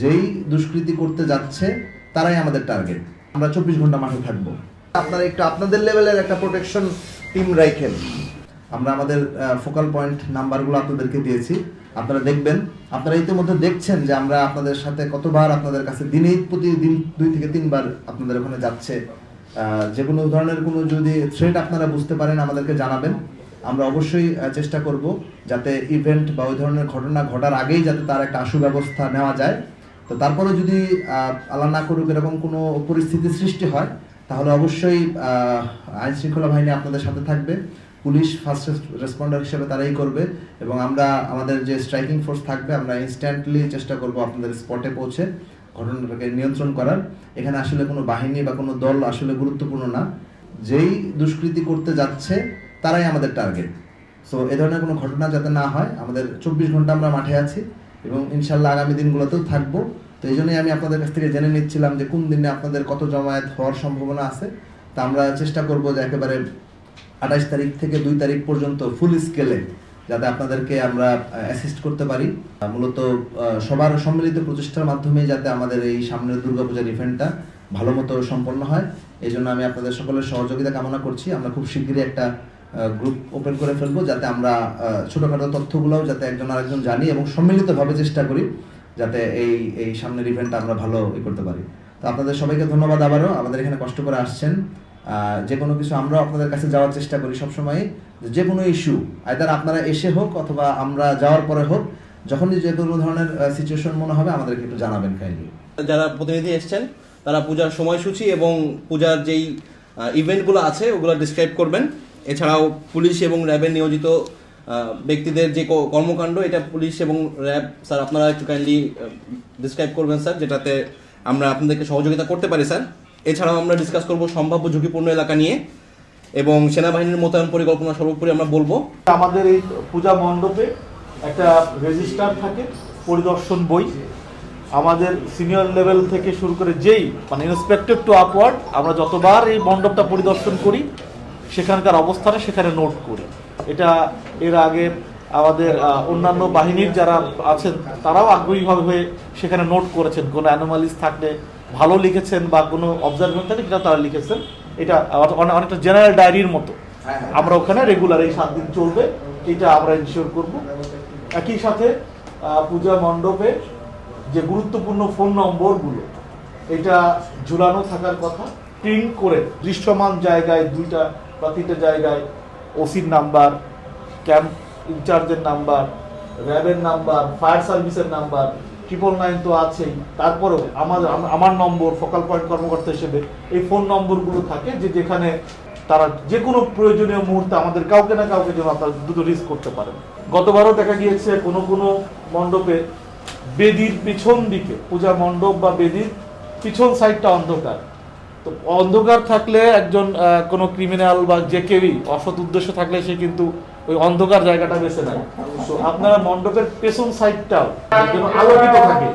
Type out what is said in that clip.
যেই দুষ্কৃতি করতে যাচ্ছে, তারাই আমাদের টার্গেট আমরা চব্বিশ ঘণ্টা মাঠে থাকব। আপনারা একটু আপনাদের লেভেলের একটা প্রোটেকশন টিম রাখেন আমরা আমাদের ফোকাল পয়েন্ট নাম্বারগুলো আপনাদেরকে দিয়েছি। আপনারা দেখবেন, আপনারা ইতিমধ্যে দেখছেন যে আমরা আপনাদের সাথে কতবার আপনাদের কাছে দিনেই প্রতিদিন দুই থেকে তিনবার আপনাদের ওখানে যাচ্ছে। যে কোনো ধরনের কোনো যদি থ্রেট আপনারা বুঝতে পারেন, আমাদেরকে জানাবেন। আমরা অবশ্যই চেষ্টা করব যাতে ইভেন্ট বা ওই ধরনের ঘটনা ঘটার আগেই যাতে তার একটা আশু ব্যবস্থা নেওয়া যায়। তো তারপরে যদি আল্লাহ না করুক এরকম কোনো পরিস্থিতি সৃষ্টি হয়, তাহলে অবশ্যই আইন শৃঙ্খলা বাহিনী আপনাদের সাথে থাকবে। পুলিশ ফার্স্ট রেসপন্ডার হিসেবে তারাই করবে এবং আমরা, আমাদের যে স্ট্রাইকিং ফোর্স থাকবে, আমরা ইনস্ট্যান্টলি চেষ্টা করব আপনাদের স্পটে পৌঁছে ঘটনাটাকে নিয়ন্ত্রণ করার। এখানে আসলে কোনো বাহিনী বা কোনো দল আসলে গুরুত্বপূর্ণ না। যেই দুষ্কৃতি করতে যাচ্ছে, তারাই আমাদের টার্গেট। সো এ ধরনের কোনো ঘটনা যাতে না হয়, আমাদের চব্বিশ ঘণ্টা আমরা মাঠে আছি। এবং ইনশাল্লাহ আগামী দিনগুলোতেও থাকব। তো এই জন্যই আমি আপনাদের কাছ থেকে জেনে নিচ্ছিলাম যে কোন দিনে আপনাদের কত জমায়েত হওয়ার সম্ভাবনা আছে। তা আমরা চেষ্টা করব যে একেবারে আঠাশ তারিখ থেকে দুই তারিখ পর্যন্ত ফুল স্কেলে যাতে আপনাদেরকে আমরা অ্যাসিস্ট করতে পারি। মূলত সবার সম্মিলিত প্রচেষ্টার মাধ্যমে যাতে আমাদের এই সামনের দুর্গাপূজার ইভেন্টটা ভালো মতো সম্পন্ন হয়। এই জন্য আমি আপনাদের সকলের সহযোগিতা কামনা করছি। আমরা খুব শীঘ্রই একটা গ্রুপ ওপেন করে ফেলব যাতে আমরা ছোটোখাটো তথ্যগুলোও যাতে একজন আরেকজন জানি এবং সম্মিলিতভাবে চেষ্টা করি যাতে এই এই সামনের ইভেন্টটা আমরা ভালো ই করতে পারি। তো আপনাদের সবাইকে ধন্যবাদ আবারও। আমাদের এখানে কষ্ট করে আসছেন। যে কোনো কিছু আমরাও আপনাদের কাছে যাওয়ার চেষ্টা করি সবসময়। যে কোনো ইস্যু আইদার আপনারা এসে হোক অথবা আমরা যাওয়ার পরে হোক, যখনই যে কোনো ধরনের সিচুয়েশন মনে হবে, আমাদেরকে একটু জানাবেন কাইন্ডলি যারা প্রতিনিধি এসছেন, তারা পূজার সময়সূচি এবং পূজার যেই ইভেন্টগুলো আছে, ওগুলো ডিসক্রাইব করবেন। এছাড়াও পুলিশ এবং র্যাবের নিয়োজিত ব্যক্তিদের যে কর্মকাণ্ড, এটা পুলিশ এবং র্যাব, স্যার, আপনারা একটু কাইন্ডলি ডিসক্রাইব করবেন, স্যার, যেটাতে আমরা আপনাদেরকে সহযোগিতা করতে পারি, স্যার। এছাড়াও আমরা ডিসকাস করব সম্ভাব্য ঝুঁকিপূর্ণ এলাকা নিয়ে এবং সেনাবাহিনীর মোতায়েন পরিকল্পনা সর্বোপরি আমরা বলব। আমাদের এই পূজা মণ্ডপে একটা রেজিস্টার থাকে, পরিদর্শন বই। আমাদের সিনিয়র লেভেল থেকে শুরু করে যেই মানে ইন্সপেক্টর টু আপওয়ার্ড আমরা যতবার এই মণ্ডপটা পরিদর্শন করি সেখানকার অবস্থানে সেখানে নোট করে। এটা এর আগে আমাদের অন্যান্য বাহিনীর যারা আছেন তারাও আগ্রহীভাবে হয়ে সেখানে নোট করেছেন। কোনো অ্যানোমালিস থাকলে ভালো লিখেছেন বা কোনো অবজারভেশন থাকলে সেটা তারা লিখেছেন। এটা অনেকটা জেনারেল ডায়েরির মতো। আমরা ওখানে রেগুলার এই সাত দিন চলবে। এটা আমরা ইনশিওর করব। একই সাথে পূজা মণ্ডপে যে গুরুত্বপূর্ণ ফোন নম্বরগুলো এটা ঝুলানো থাকার কথা। প্রিন্ট করে দৃশ্যমান জায়গায় দুইটা তিনটে জায়গায় ওসির নাম্বার, ক্যাম্প ইনচার্জের নাম্বার, র্যাবের নাম্বার, ফায়ার সার্ভিসের নাম্বার ট্রিপল নাইন তো আছেই। তারপরেও আমার আমার নম্বর ফোকাল পয়েন্ট কর্মকর্তা হিসেবে এই ফোন নম্বরগুলো থাকে যে যেখানে তারা যে কোনো প্রয়োজনীয় মুহূর্তে আমাদের কাউকে না কাউকে যেন আপনারা দ্রুত রিস্ক করতে পারেন। গতবারও দেখা গিয়েছে কোনো কোনো মণ্ডপে বেদির পিছন দিকে, পূজা মণ্ডপ বা বেদির পিছন সাইডটা অন্ধকার। তো অন্ধকার থাকলে একজন কোনো ক্রিমিনাল বা যে কেউই অসৎ উদ্দেশ্য থাকলে সে কিন্তু ওই অন্ধকার জায়গাটা বেছে নেয়। তো আপনারা মণ্ডপের পেছন সাইডটাও আলোকিত থাকে।